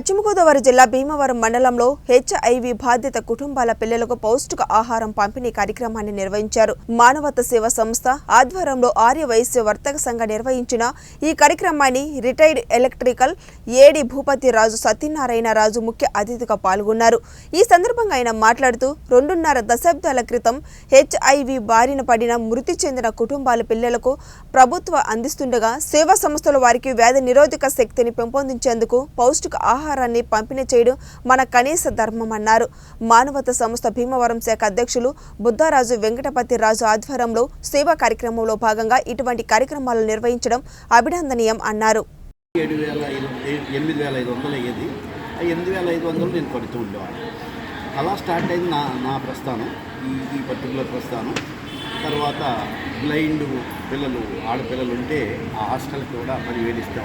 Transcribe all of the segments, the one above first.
పశ్చిమ గోదావరి జిల్లా భీమవరం మండలంలో హెచ్ఐవి బాధిత కుటుంబాల పిల్లలకు పౌష్టిక ఆహారం పంపిణీ కార్యక్రమాన్ని నిర్వహించారు. మానవత సేవ సంస్థ ఆధ్వర్యంలో ఆర్య వైశ్య వర్తక సంఘ నిర్వహించిన ఈ కార్యక్రమాన్ని retired electrical AD Bhupathi Raju Satyanarayana Raju ముఖ్య అతిథిగా పాల్గొన్నారు. ఈ సందర్భంగా ఆయన మాట్లాడుతూ రెండున్నర దశాబ్దాల క్రితం హెచ్ఐవి బారిన పడిన మృతి చెందిన కుటుంబాల పిల్లలకు ప్రభుత్వ అందిస్తుండగా సేవా సంస్థలు వారికి వ్యాధి నిరోధక శక్తిని పెంపొందించేందుకు పౌష్టిక ఆహారం ఆహారాన్ని పంపిణీ చేయడం మన కనీస ధర్మమన్నారు మానవత సంస్థ భీమవరం శాఖ అధ్యక్షులు బుద్ధారాజు వెంకటపతి రాజు ఆధ్వర్యంలో సేవా కార్యక్రమంలో భాగంగా ఇటువంటి కార్యక్రమాలు నిర్వహించడం అభినందనీయం అన్నారు. ఏడు వేల ఎనిమిది వేల ఐదు వందలు అయ్యేది. ఆ ఎనిమిది వేల ఐదు వందలు నేను కొడుతూ ఉండేవాడిని. అలా స్టార్ట్ అయింది నా నా ప్రస్థానం ఈ ఈ పర్టికులర్ ప్రస్థానం. తర్వాత బ్లైండ్ పిల్లలు ఆడపిల్లలు ఉంటే ఆ హాస్టల్కి కూడా పదివేలు ఇస్తూ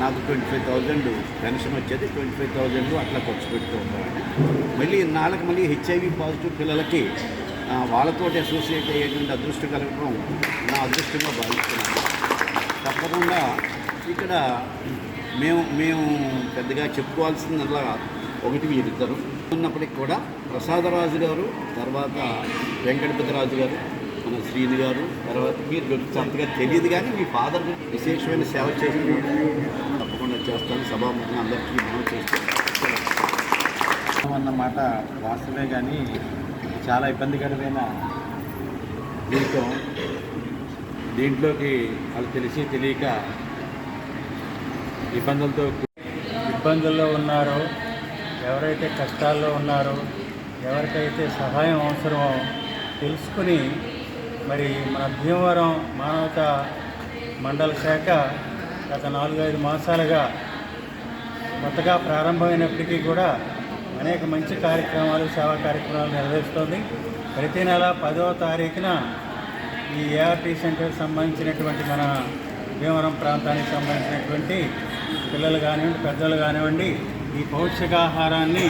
నాకు ట్వంటీ ఫైవ్ థౌజండ్ పెన్షన్ వచ్చేది ట్వంటీ ఫైవ్ థౌజండ్ అట్లా ఖర్చు పెడుతూ ఉండేవాడిని మళ్ళీ నాలుగు మళ్ళీ హెచ్ఐవి పాజిటివ్ పిల్లలకి వాళ్ళతో వాళ్ళతోటి అసోసియేట్ అయ్యేటువంటి అదృష్టం కలగడం నా అదృష్టంగా భావిస్తున్నాను. తప్పకుండా ఇక్కడ మేము మేము పెద్దగా చెప్పుకోవాల్సిందల్లా ఒకటి వీరిద్దరు. ఉన్నప్పటికి కూడా ప్రసాదరాజు గారు తర్వాత వెంకటపతిరాజు గారు మన శ్రీని గారు తర్వాత మీరు అంతగా తెలియదు కానీ మీ ఫాదర్ విశేషమైన సేవ చేస్తున్నారు చేస్తాను సభాముఖంగా అందరికీ మనం చేస్తాను అన్నమాట వాస్తవే కానీ చాలా ఇబ్బందికరమైన జీవితం. దీంట్లోకి వాళ్ళు తెలిసి తెలియక ఇబ్బందులతో ఇబ్బందుల్లో ఉన్నారో ఎవరైతే కష్టాల్లో ఉన్నారో ఎవరికైతే సహాయం అవసరమో తెలుసుకుని మరి మన భీమవరం మానవత మండల శాఖ గత నాలుగైదు మాసాలుగా కొత్తగా ప్రారంభమైనప్పటికీ కూడా అనేక మంచి కార్యక్రమాలు సేవా కార్యక్రమాలు నిర్వహిస్తోంది ప్రతి నెల పదవ తారీఖున ఈ ఏఆర్టీ సెంటర్కి సంబంధించినటువంటి మన భీమవరం ప్రాంతానికి సంబంధించినటువంటి పిల్లలు కానివ్వండి పెద్దలు కానివ్వండి ఈ పౌష్టికాహారాన్ని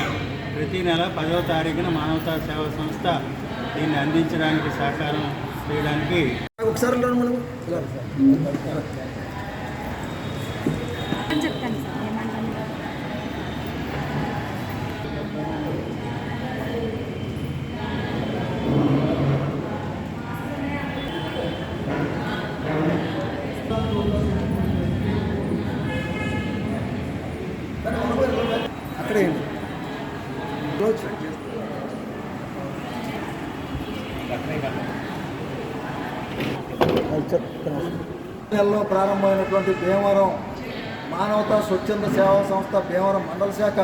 ప్రతి నెల పదవ తారీఖున మానవతా సేవా సంస్థ దీన్ని అందించడానికి సహకారం చేయడానికి ఒకసారి రోజు నెలలో ప్రారంభమైనటువంటి భీమవరం మానవతా స్వచ్ఛంద సేవా సంస్థ భీమవరం మండల శాఖ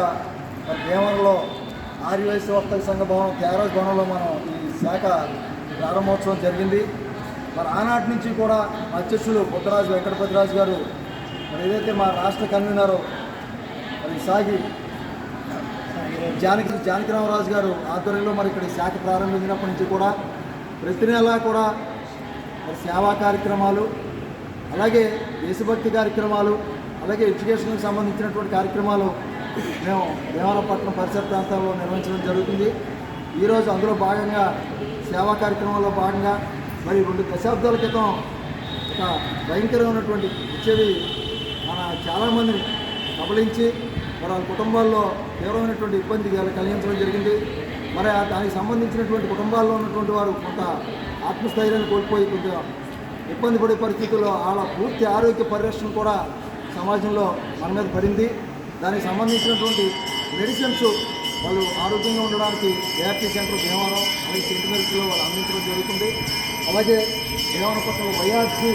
భీమవరంలో ఆర్యవైశ్య వర్తక సంఘ భవనం త్యాగరాజ్ భవనంలో మనం ఈ శాఖ ప్రారంభోత్సవం జరిగింది. మరి ఆనాటి నుంచి కూడా అధ్యక్షులు బుద్ధరాజు వెంకటపతిరాజు గారు మరి ఏదైతే మా రాష్ట్ర కన్వీనరో మరి సాగి జానకి జానకిరామరాజు గారు ఆధ్వర్యంలో మరి ఇక్కడ శాఖ ప్రారంభించినప్పటి నుంచి కూడా ప్రతి నెలా కూడా మరి సేవా కార్యక్రమాలు అలాగే దేశభక్తి కార్యక్రమాలు అలాగే ఎడ్యుకేషన్కి సంబంధించినటువంటి కార్యక్రమాలు మేము దేవరపట్నం పరిసర ప్రాంతాల్లో నిర్వహించడం జరుగుతుంది. ఈరోజు అందులో భాగంగా సేవా కార్యక్రమంలో భాగంగా మరి రెండు దశాబ్దాల క్రితం ఒక భయంకరమైనటువంటి హెచ్ఐవి మన చాలామందిని కబలించి మరి వాళ్ళ కుటుంబాల్లో తీవ్రమైనటువంటి ఇబ్బంది కలిగించడం జరిగింది. మరి దానికి సంబంధించినటువంటి కుటుంబాల్లో ఉన్నటువంటి వారు కొంత ఆత్మస్థైర్యాన్ని కోల్పోయి కొంచెం ఇబ్బంది పడే పరిస్థితుల్లో వాళ్ళ పూర్తి ఆరోగ్య పరిరక్షణ కూడా సమాజంలో మన మీద పడింది. దానికి సంబంధించినటువంటి మెడిసిన్స్ వాళ్ళు ఆరోగ్యంగా ఉండడానికి ఏఆర్టీ సెంటర్ భీమవరం అలాగే సెంట్ మెడిసిన్లో వాళ్ళు అందించడం జరుగుతుంది. అలాగే భీమవరం పక్కన వైఆర్సీ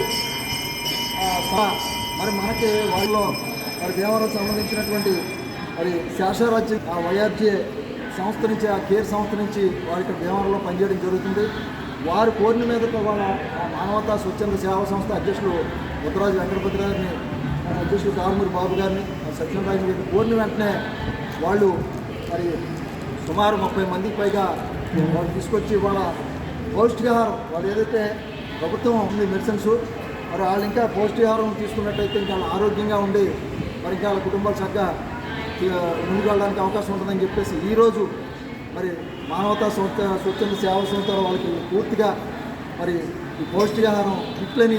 ఆ, మరి మనకి వాళ్ళలో మరి భీమవరం సంబంధించినటువంటి మరి శాసరాజ్య ఆ వైఆర్జే సంస్థ నుంచి ఆ కేర్ సంస్థ నుంచి వారి ఇక్కడ దేవాలలో పనిచేయడం జరుగుతుంది. వారు కోరిన మీదట వాళ్ళ ఆ మానవతా స్వచ్ఛంద సేవా సంస్థ అధ్యక్షులు ఉత్తరాజు వెంకటపతి గారిని అధ్యక్షులు కారుమూరి బాబు గారిని సత్యనారాయణ గారిని కోరిన వెంటనే వాళ్ళు మరి సుమారు ముప్పై మందికి పైగా వాళ్ళు తీసుకొచ్చి వాళ్ళ పౌష్టికాహారం వాళ్ళు ఏదైతే ప్రభుత్వం ఉంది మెడిసిన్స్ మరి వాళ్ళు ఇంకా పౌష్టికాహారం తీసుకున్నట్టయితే ఇంకా ఆరోగ్యంగా ఉండి మరి ఇంకా వాళ్ళ కుటుంబాలు చక్కగా ముందుకెళ్ళడానికి అవకాశం ఉంటుందని చెప్పేసి ఈరోజు మరి మానవతా సంస్థ స్వచ్ఛంద సేవా సంస్థ వాళ్ళకి పూర్తిగా మరి ఈ పౌష్టికాహారం కిట్లని